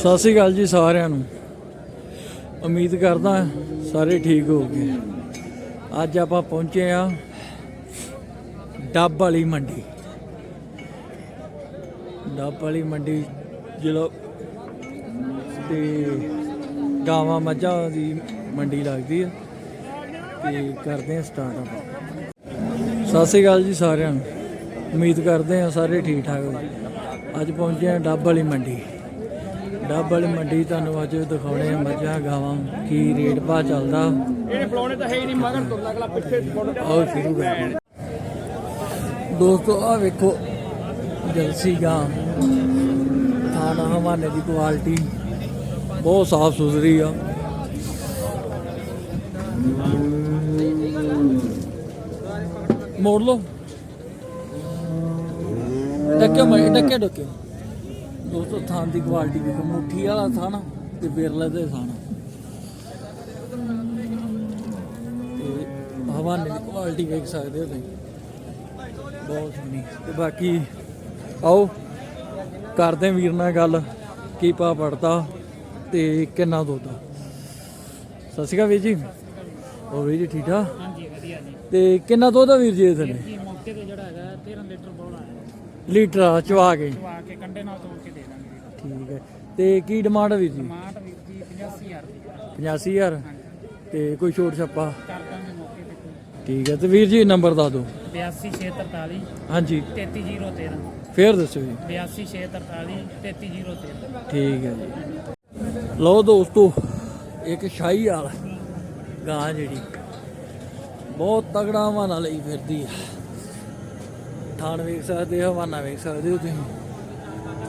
ਸਤਿ ਸ਼੍ਰੀ ਅਕਾਲ ਜੀ ਸਾਰਿਆਂ ਨੂੰ। ਉਮੀਦ ਕਰਦਾ ਸਾਰੇ ਠੀਕ ਹੋਗੇ ਅੱਜ ਆਪਾਂ ਪਹੁੰਚੇ ਆ ਡੱਬ ਵਾਲੀ ਮੰਡੀ। ਡੱਬ ਵਾਲੀ ਮੰਡੀ ਜਿਹੜਾ ਤੇ ਗਾਵਾਂ ਮੱਝਾਂ ਦੀ ਮੰਡੀ ਲੱਗਦੀ ਹੈ ਤੇ ਕਰਦੇ ਆ ਸਟਾਰਟ ਆਪਾਂ। ਸਤਿ ਸ਼੍ਰੀ ਅਕਾਲ ਜੀ ਸਾਰਿਆਂ ਨੂੰ। ਉਮੀਦ ਕਰਦੇ ਆ ਸਾਰੇ ਠੀਕ ਠਾਕ ਹੋਗੇ ਅੱਜ ਪਹੁੰਚੇ ਆ ਡੱਬ ਵਾਲੀ ਮੰਡੀ। ਡੱਬ ਵਾਲੀ ਮੰਡੀ ਤੁਹਾਨੂੰ ਅੱਜ ਦਿਖਾਉਣੇ ਮੱਝਾਂ ਗਾਵਾਂ ਕੀ ਰੇਟ ਭਾ ਚੱਲਦਾ। ਇਹਨੇ ਫਲਾਉਣੇ ਤਾਂ ਹੈ ਹੀ ਨਹੀਂ ਮਗਰ ਤੋਂ ਅਗਲਾ ਪਿੱਛੇ ਆਓ ਸ਼ੁਰੂ ਕਰਦੇ ਦੋਸਤੋ ਆ ਵੇਖੋ ਜਲਸੀ ਗਾਂ। ਖਾਣਾ ਹਵਾਨੇ ਦੀ ਕੁਆਲਿਟੀ। ਬਹੁਤ ਸਾਫ਼ ਸੁਥਰੀ ਆ। ਮੋੜ ਲਓ। ਡੱਕੇ ਮੈਂ ਡੱਕੇ ਡੱਕੇ ਦੋਸਤੋ ਥਾਂ ਦੀ ਕੁਆਲਿਟੀ ਵੇਖੋ ਮੁੱਠੀ ਵਾਲਾ ਥਾਣਾ ਤੇ ਬਿਰਲੇ ਦੇ ਥਾਣਾ। ਤੇ ਹਵਾਨੇ ਦੀ ਕੁਆਲਿਟੀ ਵੇਖ ਸਕਦੇ ਹੋ ਤੁਸੀਂ। ਬਹੁਤ ਸੋਹਣੀ। ਤੇ ਬਾਕੀ ਆਓ ਕਰਦੇ ਵੀਰ ਨਾਲ ਗੱਲ ਕੀ ਪਾ ਪੜਤਾ ਤੇ ਕਿੰਨਾ ਆ। ਸਤਿ ਸ਼੍ਰੀ ਅਕਾਲ ਵੀਰ ਜੀ। ਹੋਰ ਵੀਰ ਜੀ ਠੀਕ ਠਾਕ? ਹਾਂਜੀ ਵਧੀਆ ਜੀ। ਤੇ ਕਿੰਨਾ ਆ ਵੀਰ ਜੀ ਇਹਦੇ ਨੇ ਮੌਕੇ ਤੇ ਜਿਹੜਾ ਹੈਗਾ 13 ਲੀਟਰ ਬੋਲਾ ਲੀਟਰ ਚਵਾ ਕੇ। ਚਵਾ ਕੇ ਕੰਡੇ ਨਾਲ ਤੋੜ ਠੀਕ ਹੈ। ਤੇ ਕੀ ਡਿਮਾਂਡ ਆ ਵੀਰ ਜੀ? ਟਮਾਟ ਵੀਰ ਜੀ 85000 ਦੀ। 85000 ਤੇ ਕੋਈ ਛੋਟ ਛੱਪਾ? ਕਰ ਦਾਂਗੇ ਮੌਕੇ ਤੇ ਕੋਈ। ਠੀਕ ਹੈ ਤੇ ਵੀਰ ਜੀ ਨੰਬਰ ਦੱਸ ਦਿਓ। 82643 ਹਾਂਜੀ। 33013 ਫੇਰ ਦੱਸੋ ਜੀ। 82643 33013 ਠੀਕ ਹੈ ਜੀ। ਲਓ ਦੋਸਤੋ ਇੱਕ ਸ਼ਾਹੀ ਵਾਲ ਗਾਂ ਜਿਹੜੀ ਬਹੁਤ ਤਗੜਾ ਹਵਾਨਾ ਲਈ ਫਿਰਦੀ ਹੈ ਥਾਣ ਵੇਖ ਸਕਦੇ ਹਵਾਨਾ ਵੇਖ ਸਕਦੇ ਹੋ ਤੁਸੀਂ।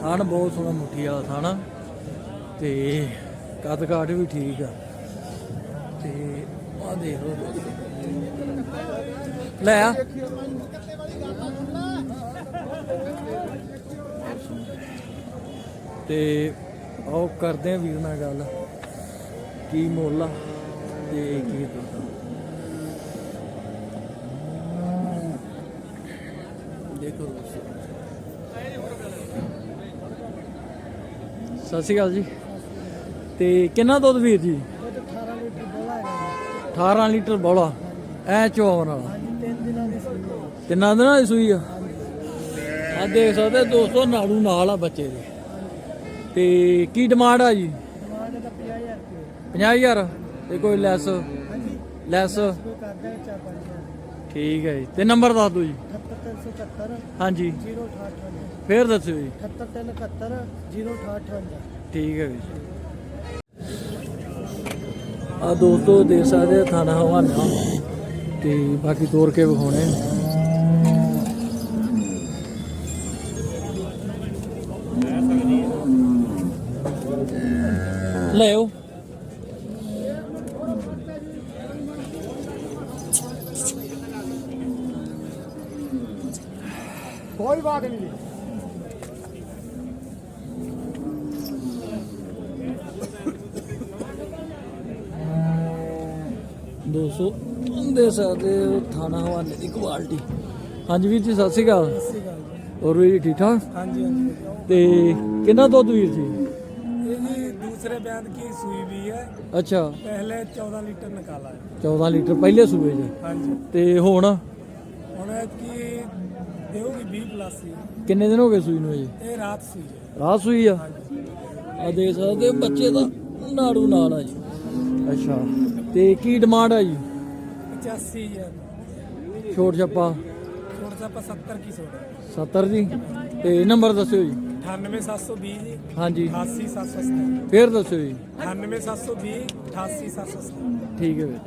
ਥਾਣ ਬਹੁਤ ਸੋਹਣਾ ਮੁੱਠੀ ਵਾਲਾ ਥਾਣਾ ਤੇ ਕੱਦ ਕਾਠ ਵੀ ਠੀਕ ਆ। ਤੇ ਆ ਦੇਖ ਲਓ। ਲੈ ਆ। ਤੇ ਆਓ ਕਰਦੇ ਆ ਵੀਰ ਨਾਲ ਗੱਲ। ਕੀ ਮੁੱਲ ਆ ਤੇ ਕੀ ਦੁੱਧ ਆ। ਦੇਖੋ ਦੋਸਤੋ। ਸਤਿ ਸ਼੍ਰੀ ਅਕਾਲ ਜੀ। ਤੇ ਕਿੰਨਾ ਦੁੱਧ ਵੀਰ ਜੀ? 18 ਲੀਟਰ ਬੋਲਾ। ਹੈ 18 ਲੀਟਰ ਬੋਲਾ ਐ ਚਵਾਉਣ ਵਾਲਾ। ਹਾਂਜੀ 3 ਦਿਨਾਂ ਦੀ ਸੂਈ ਆ। ਆ ਦੇਖ ਸਕਦੇ ਦੋਸਤੋ, ਨਾੜੂ ਨਾਲ ਆ ਬੱਚੇ ਦੇ। ਤੇ ਕੀ ਡਿਮਾਂਡ ਆ ਜੀ? ਟਮਾਟ ਦਾ 50000 ਤੇ ਕੋਈ ਲੈਸ ਹਾਂਜੀ ਲੈਸ ਠੀਕ ਹੈ ਜੀ। ਤੇ ਨੰਬਰ ਦੱਸ ਦਿਓ ਜੀ। ਹਾਂਜੀ। 0858 ਫੇਰ ਦੱਸਿਓ ਜੀ। 78371 0858 ਠੀਕ ਹੈ ਜੀ। ਆ ਦੋਸਤੋ ਦੇਖ ਸਕਦੇ ਆ ਥਾਣਾ ਹਵਾਨਾ। ਤੇ ਬਾਕੀ ਤੋਰ ਕੇ ਵਿਖਾਉਣੇ ਲੈ ਆਓ। ਕੋਈ ਬਾਤ ਨਹੀਂ ਦੋਸਤੋ ਦੇ ਸਕਦੇ ਹੋ ਥਾਣਾ ਹਵਾਲੇ ਦੀ ਕੁਆਲਿਟੀ ਹਾਂਜੀ ਵੀਰ ਜੀ ਸਤਿ ਸ਼੍ਰੀ ਅਕਾਲ। ਸਤਿ ਸ਼੍ਰੀ ਅਕਾਲ ਹੋਰ ਵੀਰ ਜੀ ਠੀਕ ਠਾਕ? ਹਾਂਜੀ ਹਾਂਜੀ ਤੇ ਕਿੰਨਾ ਦੁੱਧ ਵੀਰ ਜੀ? ਇਹ ਜੀ ਦੂਸਰੇ ਬਿਆਨ ਕੀ ਸੂਈ ਵੀ ਹੈ। ਅੱਛਾ। ਪਹਿਲੇ 14 ਲੀਟਰ ਨਿਕਾਲਾ ਹੈ। 14 ਲੀਟਰ ਪਹਿਲੇ ਸੂਬੇ 'ਚ? ਹਾਂਜੀ। ਤੇ ਹੁਣ? ਹੁਣ ਇਹ ਕੀ ਦੇਊਗੀ 20 ਪਲੱਸ ਹੀ। ਕਿੰਨੇ ਦਿਨ ਹੋ ਗਏ ਸੂਈ ਨੂੰ ਜੀ ਇਹ ਰਾਤ ਸੂਈ ਹੈ। ਰਾਤ ਸੂਈ ਆ? ਆ ਦੇ ਸਕਦੇ ਹੋ ਬੱਚੇ ਦਾ ਨਾੜੂ ਨਾਲ ਆ ਜੀ। ਅੱਛਾ। ਤੇ ਕੀ ਡਿਮਾਂਡ ਆ ਜੀ? पचासी है ਛੋਟ ਛੱਪਾ छोड़ सा पचहत्तर की सोडा 70 ਜੀ ਤੇ ਨੰਬਰ ਦੱਸਿਓ ਜੀ अठानवे सात सौ बीस ਹਾਂਜੀ अठासी सात सौ सत्तर ਫੇਰ ਦੱਸਿਓ ਜੀ अठानवे सात सौ बीस अठासी सात सौ सत्तर ਠੀਕ ਹੈ ਵੀਰ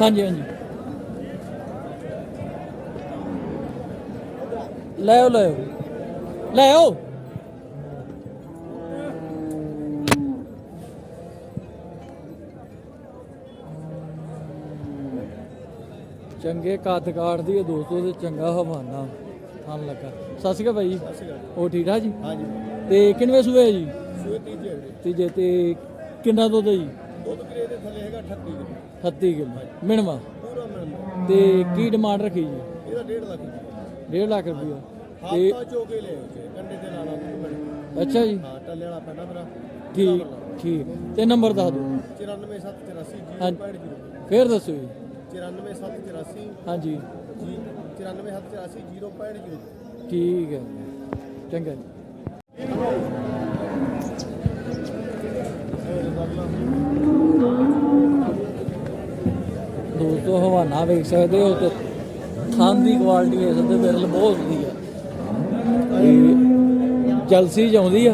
ਹਾਂਜੀ ਹਾਂਜੀ ਲੈ ਆਓ ਲੈ ਆਓ ਲੈ ਆਓ। ਚੰਗੇ ਕੱਦ ਕਾਟਦੀ ਹੈ ਦੋਸਤੋ ਤੇ ਚੰਗਾ ਹਵਾਨਾ ਥਾਂ ਲੱਗਾ। ਸਤਿ ਸ਼੍ਰੀ ਅਕਾਲ ਭਾਈ। ਜੀ ਉਹ ਠੀਕ ਠਾਕ ਜੀ? ਹਾਂਜੀ। ਤੇ ਕਿੰਨਵੇਂ ਸੂਏ ਜੀ? ਸੂਏ ਤੀਜੇ ਤੀਜੇ ਤੇ ਕਿੰਨਾ ਦੁੱਧ ਹੈ ਜੀ? ਦੁੱਧ ਗਰੇ ਦੇ ਥੱਲੇ ਹੈਗਾ 38 ਕਿਲੋ। 38 ਕਿਲੋ। ਮਿਣਵਾ? ਪੂਰਾ ਮਿਲਦਾ ਤੇ ਕੀ ਡਿਮਾਂਡ ਰੱਖੀ ਜੀ? ਇਹਦਾ 1.5 ਲੱਖ ਜੀ 1.5 ਲੱਖ ਰੁਪਇਆ। ਤੇ ਹਾਤਾ ਚੋ ਕੇ ਲੈ ਆਏ ਕੰਡੇ ਤੇ ਲਾਣਾ ਹਾਂ ਅੱਛਾ ਜੀ। ਟੱਲੇ ਵਾਲਾ ਪੈਣਾ ਮੇਰਾ। ਠੀਕ ਠੀਕ। ਤੇ ਨੰਬਰ ਦੱਸ ਦਿਓ। 94784 ਹਾਂ। 0.0 ਫੇਰ ਦੱਸੋ ਜੀ। 94784 ਹਾਂਜੀ। ਜੀ 94784 0.0 ਠੀਕ ਹੈ। ਚੰਗਾ ਜੀ। ਦੋਸਤੋ ਹਵਾਨਾ ਵੇਖ ਸਕਦੇ ਹੋ ਤੇ ਥਾਂ ਦੀ ਕੁਆਲਿਟੀ ਇਸ ਦੇ ਵਿਰਲ ਬਹੁਤ ਵਧੀਆ। ਤੇ ਜਲਸੀ ਜਾਉਂਦੀ ਆ।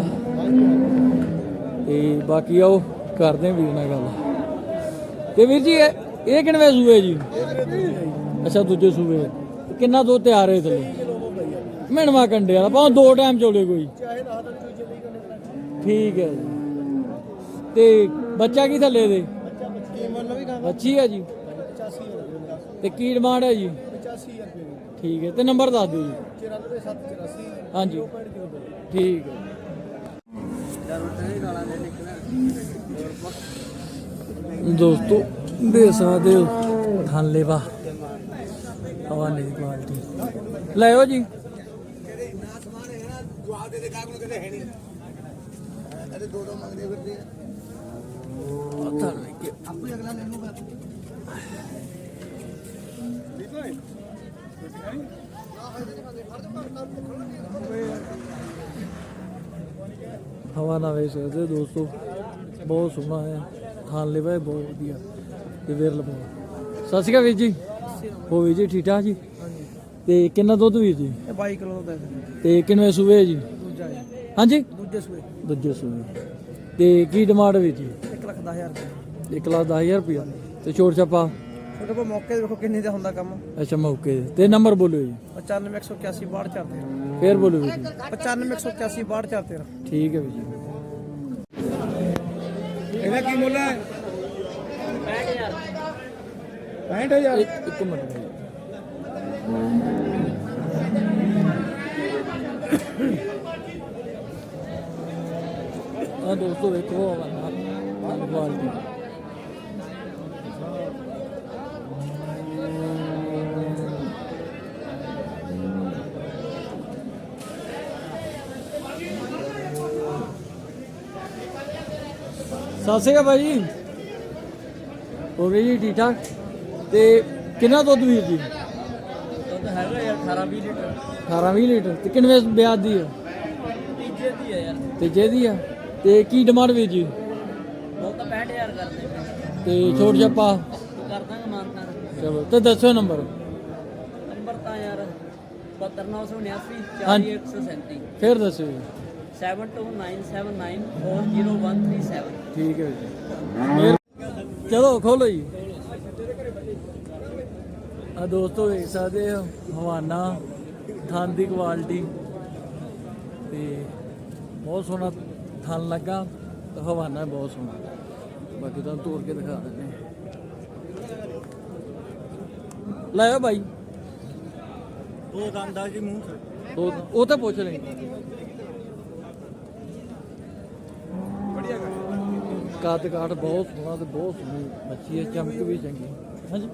ਤੇ ਬਾਕੀ ਆਓ ਕਰਦੇ ਵੀਰ ਨਾਲ ਗੱਲ। ਤੇ ਵੀਰ ਜੀ, ਇਹ ਇਹ ਕਿੰਨਵੇਂ ਸੂਏ ਜੀ? ਅੱਛਾ, ਦੂਜੇ ਸੂਏ ਕਿੰਨਾ ਦੋ ਤਿਆਰ ਹੈ ਥੱਲੇ ਮਿਣਵਾ ਕੰਡੇ ਵਾਲਾ, ਭਾਵੇਂ ਦੋ ਟਾਈਮ ਚੋਲੇ ਕੋਈ। ਠੀਕ ਹੈ ਜੀ। ਤੇ ਬੱਚਾ ਕੀ ਥੱਲੇ ਦੇ? ਅੱਛੀ ਹੈ ਜੀ। 85 ਤੇ ਕੀ ਡਿਮਾਂਡ ਹੈ ਜੀ? 85 ਠੀਕ ਹੈ, ਤੇ ਨੰਬਰ ਦੱਸ ਦਿਓ ਜੀ। 94784 ਹਾਂਜੀ। 0.0 ਠੀਕ ਹੈ। ਦੋਸਤੋ ਦੇ ਸਕਦੇ ਹੋ ਥਾਨਲੇਵਾ ਹਵਾਨੇ ਦੀ ਕੁਆਲਿਟੀ ਲੈ ਆਓ ਜੀ। ਪਤਾ ਨਹੀਂ ਕਿ। ਹਵਾ ਨਾ ਵੇਚ ਸਕਦੇ ਦੋਸਤੋ। ਬਹੁਤ ਸੋਹਣਾ ਹੈ। ਖਾਣ ਲਈ ਭਾਈ ਬਹੁਤ ਵਧੀਆ। ਤੇ ਵਿਰਲ ਬਹੁਤ ਸਤਿ ਸ਼੍ਰੀ ਅਕਾਲ ਵੀਰ ਜੀ। ਹੋ ਵੀਰ ਜੀ ਠੀਕ ਠਾਕ ਜੀ? ਤੇ ਕਿੰਨਾ ਦੁੱਧ ਵੀਰ ਜੀ? ਇਹ 22 ਕਿਲੋ ਦਾ ਤੇ ਕਿੰਨੇ ਸੂਏ ਜੀ? ਦੂਜਾ ਹਾਂਜੀ? ਦੂਜੇ ਸੂਏ। ਦੂਜੇ ਸੂਏ। ਤੇ ਕੀ ਡਿਮਾਂਡ ਵੀਰ ਜੀ? 1 ਲੱਖ 10000 ਰੁਪਏ। 1 ਲੱਖ 10000 ਰੁਪਇਆ। ਤੇ ਛੋਟ ਛਾਪਾ? ਛੋਟੇ ਕੋ ਮੌਕੇ ਤੇ ਵੇਖੋ ਕਿੰਨੇ ਦਾ ਹੁੰਦਾ ਕੰਮ। ਅੱਛਾ ਮੌਕੇ ਤੇ। ਤੇ ਨੰਬਰ ਬੋਲਿਓ ਜੀ। 95181 62 413 ਫੇਰ ਬੋਲਿਓ ਵੀਰ ਜੀ। 95181 62 413 ਠੀਕ ਹੈ ਵੀਰ ਜੀ। ਇਹਦਾ ਕੀ ਮੁੱਲ ਹੈ? 65000 ਇੱਕ ਇੱਕ ਮਿੰਟ ਵੀਰ ਜੀ। ਆ ਦੋਸਤੋ ਵੇਖੋ ਹਵਾਨਾ ਕੁਆਲਿਟੀ ਸਤਿ ਸ਼੍ਰੀ ਅਕਾਲ ਭਾਈ ਹੋ ਗਈ ਜੀ ਠੀਕ ਠਾਕ? ਤੇ ਕਿੰਨਾ ਦੁੱਧ ਵੀਰ ਜੀ? ਦੁੱਧ ਹੈਗਾ ਯਾਰ 18 20 ਲੀਟਰ। 18 20 ਲੀਟਰ। ਤੇ ਕਿੰਨੇ ਵਿਆਜ ਦੀ ਆ? ਤੀਜੇ ਦੀ ਹੈ ਯਾਰ। ਤੇ ਕੀ ਡਿਮਾਂਡ ਵੀਰ ਜੀ? ਉਹ ਤਾਂ 65000 ਕਰਦੇ ਤੇ ਛੋਟ ਛੱਪਾ ਕਰ ਦਾਂਗੇ ਮਾਨਤਾ। ਚਲੋ ਤੇ ਦੱਸੋ ਨੰਬਰ। ਨੰਬਰ ਤਾਂ ਯਾਰ 72979 ਹਾਂਜੀ। 40137 ਫੇਰ ਦੱਸੋ ਜੀ। 7297940137 ਠੀਕ ਹੈ ਜੀ। ਮਿਹਰ- ਚਲੋ ਖੋਲੋ ਜੀ। ਆ ਦੋਸਤੋ ਵੇਖ ਸਕਦੇ ਹੋ ਹਵਾਨਾ ਥਣ ਦੀ ਕੁਆਲਿਟੀ ਤੇ ਬਹੁਤ ਸੋਹਣਾ ਥਣ ਲੱਗਾ ਤੇ ਹਵਾਨਾ ਬਹੁਤ ਸੋਹਣਾ। ਬਾਕੀ ਤੁਹਾਨੂੰ ਤੋੜ ਕੇ ਦਿਖਾ ਦਿੰਦੇ। ਲੈ ਆਓ ਬਾਈ। ਉਹ ਦੰਦਾ ਜੀ ਮੂੰਹ ਤੇ ਉਹ ਤਾਂ ਪੁੱਛ ਲਈ ਕੱਦ ਕਾਠ ਬਹੁਤ ਸੋਹਣਾ ਤੇ ਬਹੁਤ ਸੋਹਣੀ ਮੱਛੀ ਹੈ ਚਮਕ ਵੀ ਚੰਗੀ। ਹਾਂਜੀ।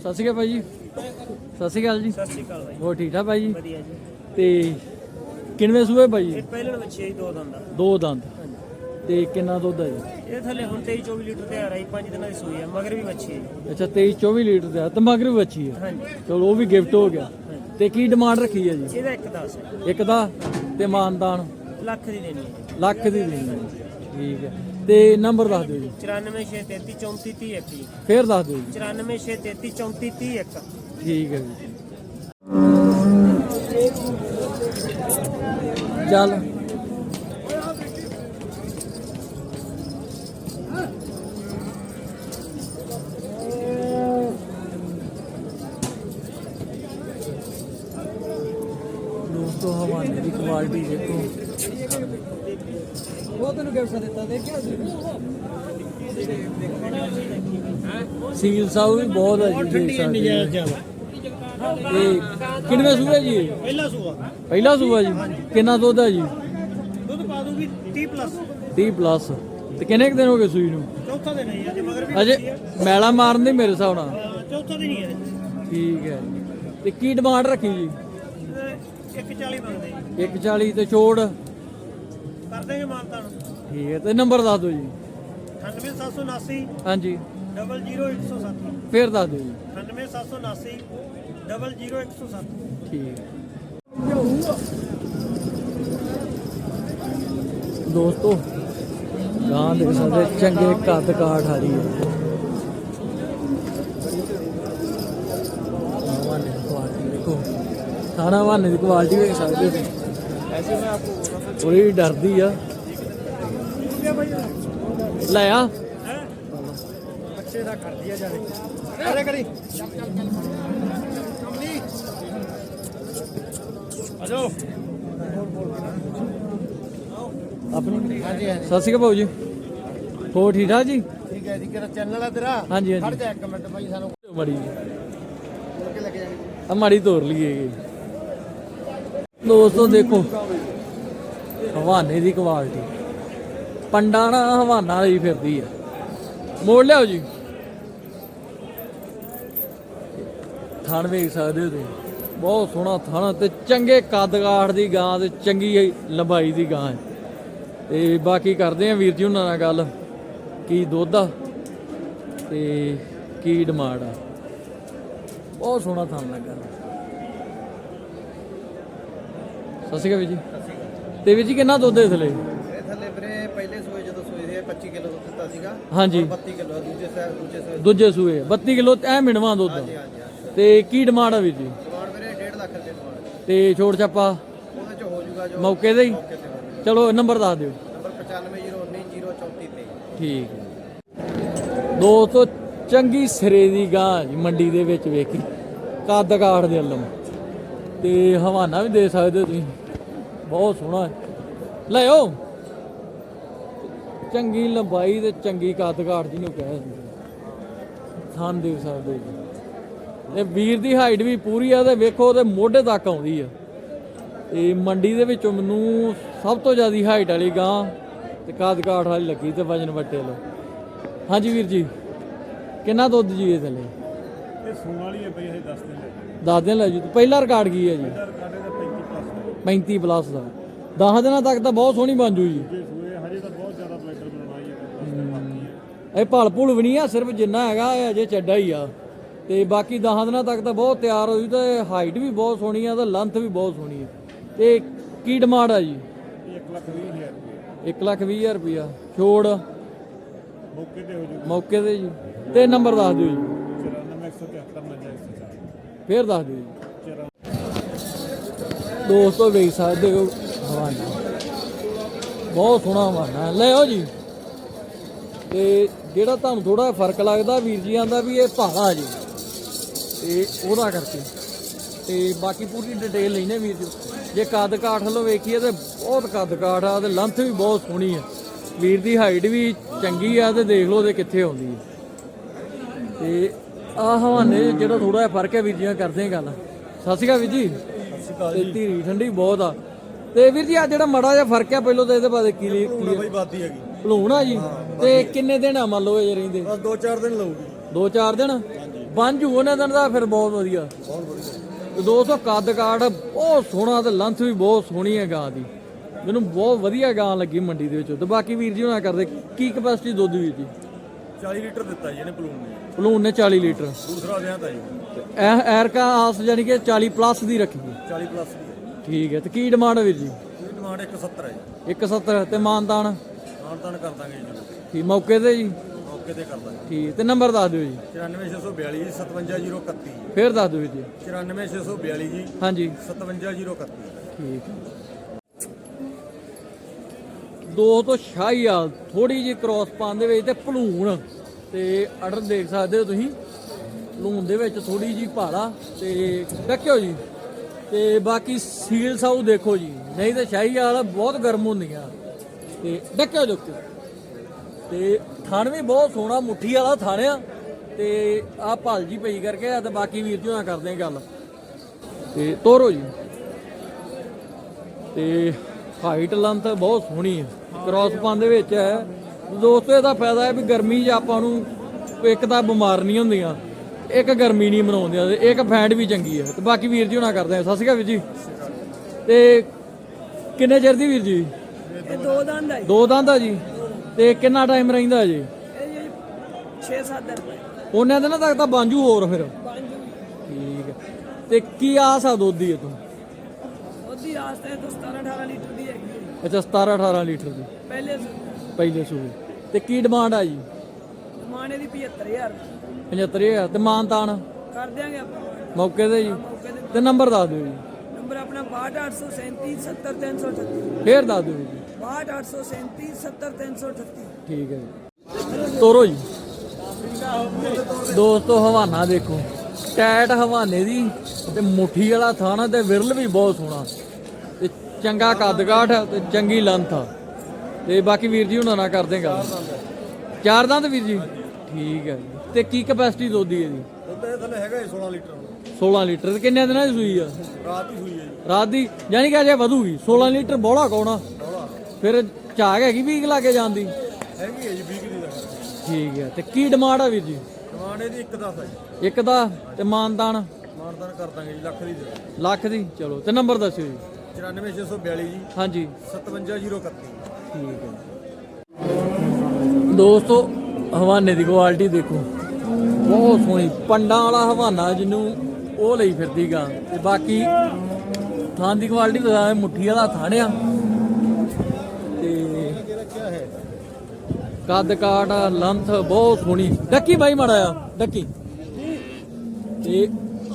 ਸਤਿ ਸ਼੍ਰੀ ਅਕਾਲ ਭਾਈ ਜੀ। ਸਤਿ ਸ਼੍ਰੀ ਅਕਾਲ ਜੀ। ਸਤਿ ਸ਼੍ਰੀ ਅਕਾਲ ਬਾਈ ਹੋਰ ਠੀਕ ਠਾਕ ਭਾਈ ਜੀ? ਵਧੀਆ ਜੀ। ਤੇ ਕਿੰਨਵੇਂ ਸੂਏ ਭਾਈ ਜੀ? ਪਹਿਲੇ ਬੱਚੇ ਦੋ ਦੰਦਾ। ਦੋ ਦੰਦ। ਤੇ ਕਿੰਨਾ ਦੁੱਧ ਹੈ ਜੀ? ਇਹ ਥੱਲੇ ਹੁਣ 23 24 ਲੀਟਰ ਤੇ ਆ ਰਹੀ 5 ਦਿਨਾਂ ਦੀ ਸੂਈ ਹੈ ਮਗਰ ਵੀ ਬੱਚੇ ਹੈ ਅੱਛਾ 23 24 ਲੀਟਰ ਦਾ ਤੇ ਮਗਰ ਵੀ ਬੱਚੀ ਹੈ ਹਾਂਜੀ। ਚਲੋ ਉਹ ਵੀ ਗਿਫਟ ਹੋ ਗਿਆ। ਤੇ ਕੀ ਡਿਮਾਂਡ ਰੱਖੀ ਹੈ ਜੀ? ਇਹਦਾ ਇੱਕ 10 ਹੈ ਇੱਕ ਦਾ ਤੇ ਮਾਨਦਾਨ? ਲੱਖ ਦੀ ਦੇਣੀ ਹੈ। ਲੱਖ ਦੀ ਦੇਣੀ ਹੈ। ਠੀਕ ਹੈ। ਤੇ ਨੰਬਰ ਦੱਸ ਦਿਓ ਜੀ। 94633 3431 ਜੀ। ਫੇਰ ਦੱਸ ਦਿਓ ਜੀ। 94633 3431 ਠੀਕ ਹੈ ਜੀ। ਚੱਲ ਦੋਸਤੋ ਕੁਆਲਿਟੀ ਦੇਖੋ ਉਹ ਤੈਨੂੰ ਗਿਫਟ ਦਿੱਤਾ ਦੇਖਿਆ ਸੀਲ ਸਾਹਿਬ ਵੀ ਬਹੁਤ ਹੈ ਜੀ ਦੇਖ ਸਕਦੇ ਹੋ। ਤੇ ਕਿੰਨਵੇਂ ਸੂਆ ਜੀ ਇਹ? ਪਹਿਲਾ ਸੂਆ ਪਹਿਲਾ ਸੂਆ ਜੀ। ਕਿੰਨਾ ਦੁੱਧ ਹੈ ਜੀ? ਦੁੱਧ ਪਾ ਦੂਗੀ 30 ਪਲੱਸ 30 ਪਲੱਸ ਤੇ ਕਿੰਨੇ ਕੁ ਦਿਨ ਹੋ ਗਏ ਸੂਈ ਨੂੰ? ਚੌਥਾ ਦਿਨ ਹੈ ਅਜੇ ਮਗਰ ਵੀ ਅਜੇ ਮੈਲਾ ਮਾਰਨ ਦੀ ਮੇਰੇ ਹਿਸਾਬ ਨਾਲ। ਚੌਥਾ ਦਿਨ ਹੀ ਹੈ। ਠੀਕ ਹੈ। ਤੇ ਕੀ ਡਿਮਾਂਡ ਰੱਖੀ ਜੀ? 140 ਮੰਗਦੇ ਜੀ। 140 ਤੇ ਛੋੜ ਕਰ ਦੇਗੇ ਮਾਨਤਾ ਨੂੰ ਠੀਕ ਹੈ ਤੇ ਨੰਬਰ ਦੱਸ ਦਿਓ ਜੀ। 98779 ਹਾਂਜੀ। 00107 ਫੇਰ ਦੱਸ ਦਿਓ ਜੀ। 98779 00107 ਠੀਕ। ਹੈ। ਦੋਸਤੋ ਗਾਂ ਦੇ ਸਾਡੇ ਚੰਗੇ ਕੱਦ ਕਾਠ ਆ ਰਹੀ ਹੈ ਵਾਨੇ ਦੀ ਕੁਆਲਿਟੀ ਦੇਖੋ ਸਾਰਾ ਵਾਨੇ ਦੀ ਕੁਆਲਿਟੀ ਵੇਖ ਸਕਦੇ ਹੋ ਐਸੇ ਮੈਂ ਆਪਕੋ ਥੋੜੀ ਡਰਦੀ ਆ। ਲੈ ਆ। ਬੱਚੇ ਦਾ ਕਰ ਦਿਆ ਜਾਵੇ ਅਰੇ ਕਰੀ ਆਜੋ ਆਪਣੀ ਹਾਂਜੀ ਹਾਂਜੀ ਸਤਿ ਸ਼੍ਰੀ ਅਕਾਲ ਭਾਊ ਜੀ। ਹੋਰ ਠੀਕ ਠਾਕ ਜੀ? ਠੀਕ ਹੈ ਜੀ ਕਿਹੜਾ ਚੈਨਲ ਆ ਤੇਰਾ ਹਾਂਜੀ। ਖੜ ਹਾਂਜੀ ਜਾ ਇੱਕ ਮਿੰਟ ਭਾਈ ਸਾਨੂੰ ਮੜੀ ਆ ਮਾੜੀ ਤੋੜ ਲਈਏ। ਦੋਸਤੋ ਦੇਖੋ, ਹਵਾਨੇ ਦੀ ਕੁਆਲਿਟੀ ਪੰਡਾ ਨਾ ਹਵਾਨਾ ਲਈ ਫਿਰਦੀ ਆ। ਮੋੜ ਲਿਆਓ ਜੀ। ਥਣ ਵੇਖ ਸਕਦੇ ਹੋ ਤੁਸੀਂ। ਬਹੁਤ ਸੋਹਣਾ ਥਣ ਤੇ ਚੰਗੇ ਕੱਦ ਕਾਠ ਦੀ ਗਾਂ ਤੇ ਚੰਗੀ ਲੰਬਾਈ ਦੀ ਗਾਂ ਹੈ ਤੇ ਬਾਕੀ ਕਰਦੇ ਆ ਵੀਰ ਜੀ ਉਹਨਾਂ ਨਾਲ ਗੱਲ, ਕੀ ਦੁੱਧ ਆ ਤੇ ਕੀ ਡਿਮਾਂਡ ਆ। ਬਹੁਤ ਸੋਹਣਾ ਥਾਂ ਲੱਗਾ। ਸਤਿ ਸ਼੍ਰੀ ਅਕਾਲ ਵੀਰ ਜੀ। ਤੇ ਵੀਰ ਜੀ ਕਿੰਨਾ ਦੁੱਧ ਦੇ ਥਲੇ ਇਹ ਥੱਲੇ ਵੀਰੇ ਪਹਿਲੇ ਸੂਏ ਜਦੋਂ ਸੂਏ ਸੀ 25 ਕਿਲੋ ਦੁੱਧ ਦਿੱਤਾ ਸੀਗਾ। ਹਾਂਜੀ। 32 ਕਿਲੋ ਦੂਜੇ ਸੂਏ ਦੂਜੇ ਸੂਏ। 32 ਕਿਲੋ ਐ ਮਿਣਵਾ ਦੁੱਧ। ਹਾਂਜੀ ਹਾਂਜੀ ਤੇ ਕੀ ਡਿਮਾਂਡ ਆ ਵੀਰ ਜੀ? ਡਿਮਾਂਡ ਵੀਰੇ 1.5 ਲੱਖ ਰੁਪਏ ਡਿਮਾਂਡ ਤੇ ਛੋੜ ਛਾਪਾ? ਉਹਦੇ ਚ ਹੋ ਜਾਊਗਾ ਜੋ ਮੌਕੇ ਤੇ ਹੀ? ਮੌਕੇ ਤੇ ਹੋ ਜਾਊਗਾ ਚਲੋ ਨੰਬਰ ਦੱਸ ਦਿਓ। ਨੰਬਰ 95099034 ਠੀਕ ਹੈ। ਦੋਸਤੋ ਚੰਗੀ ਸਿਰੇ ਦੀ ਗਾਂ ਜੀ ਮੰਡੀ ਦੇ ਵਿੱਚ ਵੇਖੀ। ਕੱਦ ਕਾਠ ਦੇ ਅਲਮ ਤੇ ਹਵਾਨਾ ਵੀ ਦੇ ਸਕਦੇ ਹੋ ਤੁਸੀਂ। ਬਹੁਤ ਸੋਹਣਾ ਹੈ। ਲੈ ਆਓ ਚੰਗੀ ਲੰਬਾਈ ਤੇ ਚੰਗੀ ਕੱਦ ਕਾਠ ਜਿਹਨੂੰ ਕਹਿੰਦੇ ਥਾਨ ਦੇਖ ਸਕਦੇ ਜੀ। ਇਹ ਵੀਰ ਦੀ ਹਾਈਟ ਵੀ ਪੂਰੀ ਆ ਤੇ ਵੇਖੋ ਉਹਦੇ ਮੋਢੇ ਤੱਕ ਆਉਂਦੀ ਆ। ਤੇ ਮੰਡੀ ਦੇ ਵਿੱਚੋਂ ਮੈਨੂੰ ਸਭ ਤੋਂ ਜ਼ਿਆਦਾ ਹਾਈਟ ਵਾਲੀ ਗਾਂ ਤੇ ਕਾਦ ਕਾਠ ਵਾਲੀ ਲੱਗੀ ਤੇ ਵਜਨ ਵੱਟੇ ਲੋ ਹਾਂਜੀ ਵੀਰ ਜੀ ਕਿੰਨਾ ਦੁੱਧ ਜੀ ਇਹ ਥੱਲੇ? ਇਹ ਸੂਣ ਵਾਲੀ ਹੈ ਬਈ ਇਹ 10 ਦਿਨ ਲੱਗੇ ਦੱਸ ਦਿਨ ਲੈ ਜੀ ਪਹਿਲਾ ਰਿਕਾਰਡ ਕੀ ਹੈ ਜੀ? ਦਾ 35 ਪਲੱਸ 35 ਪਲੱਸ ਦਾ। 10 ਦਿਨਾਂ ਤੱਕ ਤਾਂ ਬਹੁਤ ਸੋਹਣੀ ਬਣ ਜੂ ਜੀ। ਜੇ ਸੂਏ ਹਜੇ ਤਾਂ ਬਹੁਤ ਜ਼ਿਆਦਾ ਬਲੈਡਰ ਬਣਾਉਣਾ ਹੈ। ਇਹ ਭਲ ਭੁਲ ਵੀ ਨਹੀਂ ਆ ਸਿਰਫ ਜਿੰਨਾ ਹੈਗਾ ਇਹ ਅਜੇ ਚੱਡਾ ਹੀ ਆ। ਤੇ ਬਾਕੀ 10 ਦਿਨਾਂ ਤੱਕ ਤਾਂ ਬਹੁਤ ਤਿਆਰ ਹੋਈ ਤੇ ਹਾਈਟ ਵੀ ਬਹੁਤ ਸੋਹਣੀ ਆ ਤੇ ਲੈਂਥ ਵੀ ਬਹੁਤ ਸੋਹਣੀ ਆ। ਤੇ ਕੀ ਡਿਮਾਂਡ ਆ ਜੀ? ਇਹ 1 ਲੱਖ 20 ਹਜ਼ਾਰ ਰੁਪਏ। 1 ਲੱਖ 20 ਹਜ਼ਾਰ ਰੁਪਿਆ ਛੋੜ? ਮੌਕੇ ਤੇ ਹੋ ਜਾਊਗਾ ਮੌਕੇ ਤੇ ਜੀ। ਤੇ ਨੰਬਰ ਦੱਸ ਦਿਓ ਜੀ। 94 ਫੇਰ ਦੱਸ ਦਿਓ ਜੀ। ਦੋਸਤੋ ਵੇਖ ਸਕਦੇ ਹੋ ਹਵਾਨਾ ਬਹੁਤ ਸੋਹਣਾ ਹਵਾਨਾ ਲੈ ਆਓ ਜੀ। ਤੇ ਜਿਹੜਾ ਤੁਹਾਨੂੰ ਥੋੜਾ ਫ਼ਰਕ ਲੱਗਦਾ, ਵੀਰ ਜੀ ਆਂਦਾ ਵੀ ਇਹ ਭਾਰਾ ਜੀ। ਤੇ ਉਹਦਾ ਕਰਕੇ। ਤੇ ਬਾਕੀ ਪੂਰੀ ਡਿਟੇਲ ਲੈਨੇ ਵੀਰ ਜੀ। ਜੇ ਕੱਦ ਕਾਠ ਵੱਲੋਂ ਵੇਖੀਏ ਤੇ ਬਹੁਤ ਕੱਦ ਕਾਠ ਆ ਤੇ ਲੈਂਥ ਵੀ ਬਹੁਤ ਸੋਹਣੀ ਆ। ਵੀਰ ਦੀ ਹਾਈਟ ਵੀ ਚੰਗੀ ਆ ਤੇ ਦੇਖ ਲਓ ਤੇ ਕਿੱਥੇ ਆਉਂਦੀ ਹੈ ਤੇ ਆ ਹਵਾਨੇ ਜਿਹੜਾ ਥੋੜਾ ਜਿਹਾ ਫ਼ਰਕ ਹੈ, ਵੀਰ ਜੀ ਕਰਦੇ ਗੱਲ। ਸਤਿ ਸ਼੍ਰੀ ਅਕਾਲ ਵੀਰ ਜੀ। ਤੇ ਧੀਰੀ ਠੰਡੀ ਬਹੁਤ ਆ। ਤੇ ਵੀਰ ਜੀ ਆ ਜਿਹੜਾ ਮੜਾ ਜਿਹਾ ਫ਼ਰਕ ਹੈ ਪਹਿਲਾਂ ਤਾਂ ਇਹਦੇ ਬਾਰੇ ਕੀ ਪੂਰਾ ਬਈ ਬਾਦੀ ਹੈਗੀ। ਭਲੂਣਾ ਜੀ। ਤੇ ਕਿੰਨੇ ਦਿਨ ਆ ਮੰਨ ਲਓ ਇਹ ਰਹਿੰਦੇ? ਬਸ 2-4 ਦਿਨ ਲਊਗੀ। ਦੋ ਚਾਰ ਦਿਨ? ਬਣ ਜੂ ਉਹਨਾਂ ਦਿਨ ਦਾ ਫਿਰ ਬਹੁਤ ਵਧੀਆ। ਬਹੁਤ ਵਧੀਆ। ਤੇ 200 ਕੱਦ ਕਾਠ ਬਹੁਤ ਸੋਹਣਾ ਤੇ ਲੰਥ ਵੀ ਬਹੁਤ ਸੋਹਣੀ ਹੈ ਗਾਂ ਦੀ। ਮੈਨੂੰ ਬਹੁਤ ਵਧੀਆ ਗਾਂ ਲੱਗੀ ਮੰਡੀ ਦੇ ਵਿੱਚ। ਤੇ ਬਾਕੀ ਵੀਰ ਜੀ ਹੁਣਾਂ ਕਰਦੇ ਕੀ ਕਪੈਸਿਟੀ ਦੁੱਧ ਵੀਰ ਜੀ? 40 ਲੀਟਰ ਦਿੱਤਾ ਜੀ ਇਹਨੇ ਬਲੂਨ ਨੇ। ਭਲੂਣ ਨੇ 40 ਲੀਟਰ। ਦੂਸਰਾ ਦਿਆਂ ਤਾਂ ਜੀ। ਐ ਐਰਕਾ ਆਸ ਜਾਨੀ ਕਿ 40 ਪਲੱਸ ਦੀ ਰੱਖੀ ਹੈ 40 ਪਲੱਸ ਦੀ। ਹੈ ਠੀਕ ਹੈ ਤੇ ਕੀ ਡਿਮਾਂਡ ਹੈ ਵੀਰ ਜੀ? ਇਹਦੀ ਡਿਮਾਂਡ 170 ਹੈ ਜੀ। 170 ਤੇ ਮਾਨਦਾਨ ਤਾਣ ਕਰ ਦਾਂਗੇ ਜੀ। ਠੀਕ ਮੌਕੇ ਤੇ ਜੀ? ਮੌਕੇ ਤੇ ਕਰ ਦਾਂਗੇ। ਠੀਕ ਤੇ ਨੰਬਰ ਦੱਸ ਦਿਓ ਜੀ। 94642 ਜੀ 57031 ਫੇਰ ਦੱਸ ਦਿਓ ਵੀਰ ਜੀ। 94642 ਜੀ ਹਾਂਜੀ। 57031 ਠੀਕ ਹੈ। ਦੋ ਤੋਂ ਸ਼ਾਹੀ ਆ ਥੋੜੀ ਜੀ ਕ੍ਰੋਸ ਪਾਉਣ ਦੇ ਵਿੱਚ ਤੇ ਭਲੂਣ। ਤੇ ਆਰਡਰ ਦੇਖ ਸਕਦੇ ਹੋ ਤੁਸੀਂ, ਭਲੂਣ ਦੇ ਵਿੱਚ ਥੋੜੀ ਜੀ ਭਾਰਾ। ਤੇ ਡੱਕਿਓ ਜੀ। ਤੇ ਬਾਕੀ ਸੀਲ ਸਾਊ ਦੇਖੋ ਜੀ। ਨਹੀਂ ਤਾਂ ਸ਼ਾਹੀ ਵਾਲਾ ਬਹੁਤ ਗਰਮ ਹੁੰਦੀਆਂ। ਤੇ ਡੱਕਿਓ ਜੋ ਤੇ ਥਣ ਵੀ ਬਹੁਤ ਸੋਹਣਾ, ਮੁੱਠੀ ਵਾਲਾ ਥਣ ਆ। ਤੇ ਆ ਭਲ ਜੀ ਪਈ ਕਰਕੇ ਆ ਤੇ ਬਾਕੀ ਵੀਰ ਜੀ ਨਾਲ ਕਰਦੇ ਗੱਲ। ਤੇ ਤੋਰੋ ਜੀ। ਤੇ ਹਾਈਟ ਲੰਥ ਬਹੁਤ ਸੋਹਣੀ ਹੈ ਕ੍ਰਾਸ ਪਾਨ ਦੇ ਵਿੱਚ ਹੈ। ਦੋਸਤੋ ਇਹਦਾ ਫਾਇਦਾ ਹੈ ਵੀ ਗਰਮੀ 'ਚ ਆਪਾਂ ਨੂੰ ਇੱਕ ਤਾਂ ਬਿਮਾਰ ਨਹੀਂ ਹੁੰਦੀਆਂ ਇੱਕ ਗਰਮੀ ਨਹੀਂ ਮਨਾਉਂਦੀਆਂ ਤੇ ਇੱਕ ਫੈਂਟ ਵੀ ਚੰਗੀ ਹੈ। ਤੇ ਬਾਕੀ ਵੀਰ ਜੀ ਹੁਣਾਂ ਕਰਦੇ ਆ। ਸਤਿ ਸ਼੍ਰੀ ਅਕਾਲ ਵੀਰ ਜੀ। ਤੇ ਕਿੰਨੇ ਚਿਰ ਦੀ ਵੀਰ ਜੀ? ਇਹ ਦੋ ਦੰਦ ਹੈ ਦੋ ਦੰਦ ਆ ਜੀ। ਤੇ ਕਿੰਨਾ ਟਾਈਮ ਰਹਿੰਦਾ ਜੀ? ਇਹ ਜੀ 6-7 ਰੁਪਏ ਉਹਨਾਂ ਦਿਨਾਂ ਤੱਕ ਤਾਂ ਬਾਂਝੂ ਹੋਰ ਫਿਰ। ਠੀਕ ਹੈ। ਤੇ ਕੀ ਆਸ ਆ ਦੁੱਧ ਦੀ ਇਹ ਤੋਂ ਉਹਦੀ ਆਸਤੇ ਤੋਂ 17-18 ਲੀਟਰ ਦੀ ਹੈਗੀ ਹੈ। ਅੱਛਾ 17 18 ਲੀਟਰ ਦੀ। ਪਹਿਲੇ ਸ- ਪਹਿਲੇ ਸੂਏ। ਤੇ ਕੀ ਡਿਮਾਂਡ ਆ ਜੀ? ਮਾਣੇ ਦੀ 75000 75000 ਤੇ ਮਾਨਤਾਨ? ਕਰ ਦਿਆਂਗੇ ਆਪਾਂ ਮੌਕੇ ਤੇ ਜੀ। ਮੌਕੇ ਤੇ। ਤੇ ਨੰਬਰ ਦੱਸ ਦਿਓ ਜੀ। ਨੰਬਰ ਆਪਣਾ 62837 70338 ਫੇਰ ਦੱਸ ਦਿਓ ਜੀ। 62837 70338 ਠੀਕ ਹੈ ਜੀ। ਤੋਰੋ ਜੀ। ਦੋਸਤੋ ਹਵਾਨਾ ਦੇਖੋ। ਟੈਟ ਹਵਾਨੇ ਦੀ ਤੇ ਮੁੱਠੀ ਵਾਲਾ ਥਾਣਾ ਤੇ ਵਿਰਲ ਵੀ ਬਹੁਤ ਸੋਹਣਾ। ਤੇ ਚੰਗਾ ਕੱਦਕਾਠ ਤੇ ਚੰਗੀ ਲੰਥ ਆ। ਤੇ ਬਾਕੀ ਵੀਰ ਜੀ ਹੁਣਾਂ ਨਾਲ ਕਰਦੇ ਗੱਲ। ਚਾਰ ਦੰਦ ਵੀਰ ਜੀ? ਠੀਕ ਹੈ ਜੀ। ਤੇ ਕੀ ਕਪੈਸਿਟੀ ਦੁੱਧ ਦੀ ਇਹਦੀ ਦੁੱਧ ਇਹ ਥੱਲੇ ਹੈਗਾ ਜੀ 16 ਲੀਟਰ। 16 ਲੀਟਰ ਤੇ ਕਿੰਨੇ ਦਿਨਾਂ ਦੀ ਸੂਈ ਆ? ਰਾਤ ਹੀ ਸੂਈ ਹੈ ਜੀ। ਰਾਤ ਦੀ? ਯਾਨੀ ਕਿ ਅਜੇ ਵਧੂਗੀ। 16 ਲੀਟਰ ਬੋਲਾ ਕੋਣਾ ਫਿਰ ਝਾਗ ਹੈਗੀ ਵੀਕ ਲਾ ਕੇ ਜਾਂਦੀ ਹੈਗੀ ਹੈ ਜੀ 20 ਦੀ ਦਾ ਠੀਕ ਹੈ ਤੇ ਕੀ ਡਿਮਾਂਡ ਆ ਵੀਰ ਜੀ? ਡਿਮਾਂਡ ਇਹਦੀ ਇੱਕ ਦਸ ਹੈ ਜੀ। ਇੱਕ ਦਾ ਤੇ ਮਾਨਦਾਨ ਮਾਨਦਾਨ ਕਰ ਦਾਂਗੇ ਜੀ ਲੱਖ ਦੀ ਦੇ ਲੱਖ ਦੀ? ਚਲੋ ਤੇ ਨੰਬਰ ਦੱਸਿਓ ਜੀ। 94642 ਜੀ ਹਾਂਜੀ 57031 ਠੀਕ ਹੈ ਦੋਸਤੋ ਹਵਾਨੇ ਦੀ ਕੁਆਲਿਟੀ ਦੇਖੋ ਬਹੁਤ ਸੋਹਣੀ ਪੰਡਾਂ ਵਾਲਾ ਹਵਾਨਾ ਜਿਹਨੂੰ ਉਹ ਲਈ ਫਿਰਦੀ ਗਾ ਤੇ ਬਾਕੀ ਥਾਂ ਦੀ ਕੁਆਲਿਟੀ ਦਾ ਮੁੱਠੀ ਵਾਲਾ ਥਾਣਿਆ ਤੇ ਕੱਦ ਕਾਟ ਲੰਥ ਬਹੁਤ ਸੋਹਣੀ ਡੱਕੀ ਬਾਈ ਮੜਾ ਆ ਡੱਕੀ ਤੇ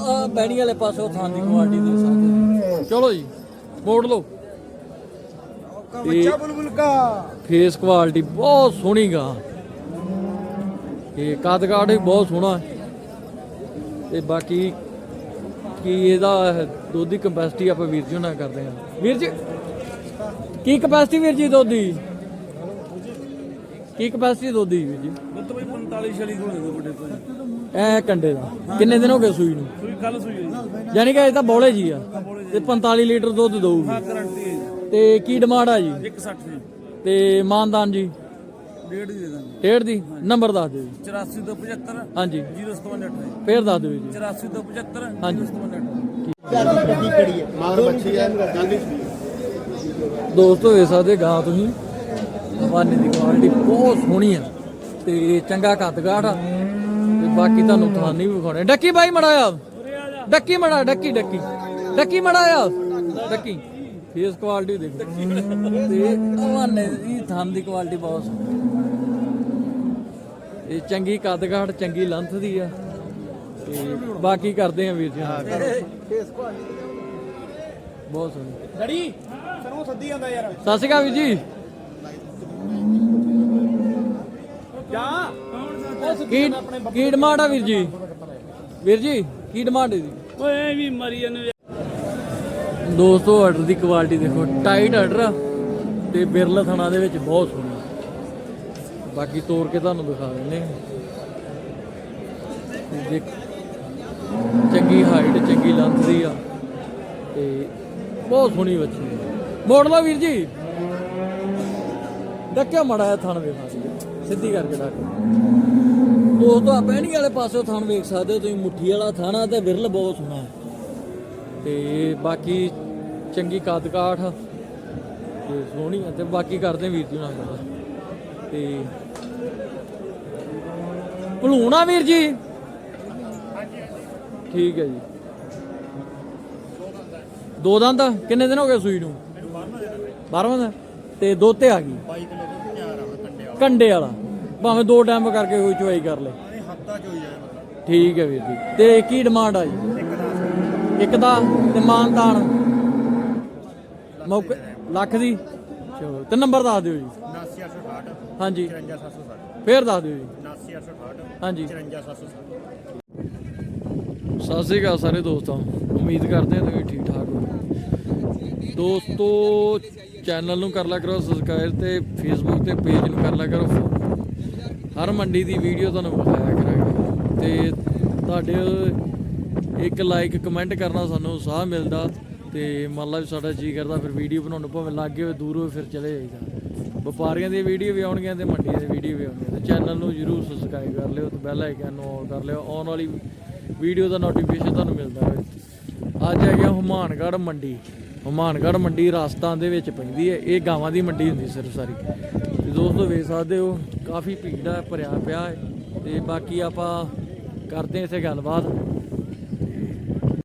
ਆ ਬੈਣੀ ਵਾਲੇ ਪਾਸੋਂ ਥਾਂ ਦੀ ਕੁਆਲਿਟੀ ਦੇ ਸਕਦੇ ਚਲੋ ਜੀ ਮੋੜ ਲਓ। ਬੱਚਾ ਬੁਲਬੁਲ ਕਾ। ਫੇਸ ਕੁਆਲਿਟੀ ਬਹੁਤ ਸੋਹਣੀ ਗਾ। ਇਹ ਕੱਦ ਕਾਠ ਵੀ ਬਹੁਤ ਸੋਹਣਾ ਹੈ। ਤੇ ਬਾਕੀ ਕੀ ਇਹਦਾ ਦੁੱਧ ਦੀ ਕਪੈਸਿਟੀ ਆਪਾਂ ਵੀਰ ਜੀ ਨਾਲ ਕਰਦੇ ਹਾਂ। ਵੀਰ ਜੀ ਕੀ ਕਪੈਸਿਟੀ ਵੀਰ ਜੀ ਦੁੱਧ ਦੀ? ਕੀ ਕਪੈਸਿਟੀ ਦੁੱਧ ਦੀ ਵੀਰ ਜੀ? ਦੁੱਧ ਬਈ 45 ਛਲੀ ਕੋਲ ਦੇ ਵੱਡੇ ਤੋਂ ਐ ਕੰਡੇ ਦਾ। ਕਿੰਨੇ ਦਿਨ ਹੋ ਗਏ ਸੂਈ ਨੂੰ? ਸੂਈ ਕੱਲ ਸੂਈ ਹੈ ਜੀ ਯਾਨੀ ਕਿ ਇਹ ਤਾਂ ਬੋਲੇ ਜੀ ਆ। ਤੇ 45 ਲੀਟਰ ਦੁੱਧ ਦਊਗੀ। ਗਾਰੰਟੀ ਹੈ ਤੇ ਕੀ ਡਿਮਾਂਡ ਆ ਜੀ? 160 ਜੀ ਤੇ ਮਾਨਦਾਨ ਜੀ? ਡੇਢ ਦੀ ਦੇ ਦਾਂਗੇ। ਡੇਢ ਦੀ? ਨੰਬਰ ਦੱਸ ਦਿਓ ਜੀ। 84 ਤੋਂ 75 ਹਾਂਜੀ। 057 ਫੇਰ ਦੱਸ ਦਿਓ ਜੀ। 84 ਤੋਂ 75 ਹਾਂਜੀ। 057 ਮਾਰ ਬੱਚੀ ਹੈ। ਜਾਂਦੀ ਦੋਸਤੋ ਵੇਖ ਸਕਦੇ ਗਾਂ ਤੁਸੀਂ। ਹਵਾਨੇ ਦੀ ਕੁਆਲਿਟੀ ਬਹੁਤ ਸੋਹਣੀ ਆ। ਤੇ ਚੰਗਾ ਕੱਦ ਕਾਠ ਆ। ਤੇ ਬਾਕੀ ਤੁਹਾਨੂੰ ਥਾਨੀ ਵੀ ਵਿਖਾਉਣੇ ਡੱਕੀ ਬਾਈ ਮੜਾਇਆ ਡੱਕੀ ਮੜਾ ਡੱਕੀ ਡੱਕੀ। ਡੱਕੀ ਮੜਾਇਆ ਡੱਕੀ। ਫੇਸ ਕੁਆਲਿਟੀ ਦੇਖੋ। ਤੇ ਹਵਾਨੇ ਦੀ ਥਾਨ ਦੀ ਕੁਆਲਿਟੀ ਬਹੁਤ ਸੋਹਣੀ। ਇਹ ਚੰਗੀ ਕੱਦ ਕਾਠ ਚੰਗੀ ਲੰਥ ਦੀ ਆ। ਤੇ ਬਾਕੀ ਕਰਦੇ ਆ ਵੀਰ ਜੀ। ਬਹੁਤ ਸੋਹਣੀ। ਡੜੀ ਸਰੋਂ ਸੱਦੀ ਜਾਂਦਾ ਯਾਰ। ਸਤਿ ਸ਼੍ਰੀ ਅਕਾਲ ਵੀਰ ਜੀ। ਜਾ। ਕੀ ਕੀ ਡਿਮਾਂਡ ਆ ਵੀਰ ਜੀ? ਵੀਰ ਜੀ ਕੀ ਡਿਮਾਂਡ ਹੈ ਜੀ ਓਏ ਵੀ ਮਰੀ ਜਾਂਦੇ ਦੋਸਤੋ ਆਰਡਰ ਦੀ ਕੁਆਲਿਟੀ ਦੇਖੋ। ਟਾਈਟ ਆਰਡਰ ਆ ਤੇ ਬਿਰਲ ਥਣਾ ਦੇ ਵਿੱਚ ਬਹੁਤ ਸੋਹਣਾ। ਬਾਕੀ ਤੋੜ ਕੇ ਤੁਹਾਨੂੰ ਦਿਖਾ ਦਿੰਦੇ ਹਾਂ। ਚੰਗੀ ਹਾਈਟ ਚੰਗੀ ਲੰਥ ਦੀ ਆ ਤੇ ਬਹੁਤ ਸੋਹਣੀ ਬੱਚੀ ਹੈ ਮੋੜ ਲਓ ਵੀਰ ਜੀ। ਡੱਕਿਆ ਮੜਾ ਥਣ ਵੇਖਾ ਸਿੱਧੀ ਕਰਕੇ ਡੱਕ। ਦੋਸਤੋ ਆ ਪਹਿਣੀ ਵਾਲੇ ਪਾਸੋਂ ਥਣ ਵੇਖ ਸਕਦੇ ਹੋ ਤੁਸੀਂ। ਮੁੱਠੀ ਵਾਲਾ ਥਾਣਾ ਤੇ ਵਿਰਲ ਬਹੁਤ ਸੋਹਣਾ ਹੈ। ਤੇ ਬਾਕੀ ਚੰਗੀ ਕੱਦ ਕਾਠ। ਤੇ ਸੋਹਣੀ ਆ, ਤੇ ਬਾਕੀ ਕਰਦੇ ਵੀਰ ਜੀ ਨਾਲ। ਗੱਲ ਤੇ ਭਲੂਣਾ ਵੀਰ ਜੀ? ਠੀਕ ਹੈ ਜੀ। ਦੋ ਦੰਦ ਆ? ਕਿੰਨੇ ਦਿਨ ਹੋ ਗਏ ਸੂਈ ਨੂੰ? 12ਵਾਂ ਦਾ ਤੇ ਦੋ ਤੇ ਆ ਗਈ? 22 ਕਿਲੋ ਦੁੱਧ ਕੰਡੇ ਵਾਲਾ। ਭਾਵੇਂ ਦੋ ਟਾਈਮ ਕਰਕੇ ਕੋਈ ਚੁਆਈ ਕਰ ਲੈ। ਵਾਲਾ ਹੱਥਾਂ ਜਾਏ ਠੀਕ ਹੈ ਵੀਰ ਜੀ। ਤੇ ਕੀ ਡਿਮਾਂਡ ਆ ਜੀ? ਇੱਕ ਦਾ। ਤੇ ਮਾਨਤਾਨ? ਮੌਕੇ ਲੱਖ ਦੀ ਚਲੋ ਤੇ ਨੰਬਰ ਦੱਸ ਦਿਓ ਜੀ। 79868 ਹਾਂਜੀ। 54760 ਫੇਰ ਦੱਸ ਦਿਓ ਜੀ। 79868 ਹਾਂਜੀ। 54760 ਸਤਿ ਸ੍ਰੀ ਅਕਾਲ ਸਾਰੇ ਦੋਸਤਾਂ ਉਮੀਦ ਕਰਦੇ ਹਾਂ ਤੁਸੀਂ ਠੀਕ ਠਾਕ ਹੋ। ਦੋਸਤੋ ਚੈਨਲ ਨੂੰ ਕਰ ਲਿਆ ਕਰੋ ਸਬਸਕ੍ਰਾਈਬ ਤੇ ਫੇਸਬੁੱਕ ਤੇ ਪੇਜ ਨੂੰ ਕਰ ਲਿਆ ਕਰੋ। ਹਰ ਮੰਡੀ ਦੀ ਵੀਡੀਓ ਤੁਹਾਨੂੰ ਵਿਖਾਇਆ ਕਰਾਂਗੇ। ਤੇ ਤੁਹਾਡੇ ਇੱਕ ਲਾਈਕ ਕਮੈਂਟ ਕਰਨਾ ਸਾਨੂੰ ਉਤਸ਼ਾਹ ਮਿਲਦਾ। ਤੇ ਮੰਨ ਲਾ ਵੀ ਸਾਡਾ ਜੀ ਕਰਦਾ, ਫਿਰ ਵੀਡੀਓ ਬਣਾਉਣ ਨੂੰ ਭਾਵੇਂ ਲੱਗੇ ਹੋਵੇ ਦੂਰ ਹੋਵੇ ਫਿਰ ਚਲੇ ਜਾਈਦਾ। ਵਪਾਰੀਆਂ ਦੀ ਵੀਡੀਓ ਵੀ ਆਉਣਗੀਆਂ ਤੇ ਮੰਡੀਆਂ ਦੀ ਵੀਡੀਓ ਵੀ ਆਉਣਗੀਆਂ ਤੇ ਚੈਨਲ ਨੂੰ ਜਰੂਰ ਸਬਸਕ੍ਰਾਈਬ ਕਰ ਲਿਓ ਤੇ ਬੈਲ ਆਈਕਨ ਨੂੰ ਆਨ ਕਰ ਲਿਓ। ਆਉਣ ਵਾਲੀ ਵੀਡੀਓ ਦਾ ਨੋਟੀਫਿਕੇਸ਼ਨ ਤੁਹਾਨੂੰ ਮਿਲਦਾ ਹੋਵੇ। ਅੱਜ ਆ ਗਿਆ ਹਮਾਨਗੜ੍ਹ ਮੰਡੀ। ਹਮਾਨਗੜ੍ਹ ਮੰਡੀ ਰਾਜਸਥਾਨ ਦੇ ਵਿੱਚ ਪੈਂਦੀ ਹੈ। ਇਹ ਗਾਵਾਂ ਦੀ ਮੰਡੀ ਹੁੰਦੀ ਸਿਰਫ ਸਾਰੀ। ਤੇ ਦੋਸਤੋ ਵੇਖ ਸਕਦੇ ਹੋ, ਕਾਫੀ ਭੀੜ ਹੈ ਭਰਿਆ ਪਿਆ ਹੈ ਤੇ ਬਾਕੀ ਆਪਾਂ ਕਰਦੇ ਹਾਂ ਇੱਥੇ ਗੱਲਬਾਤ।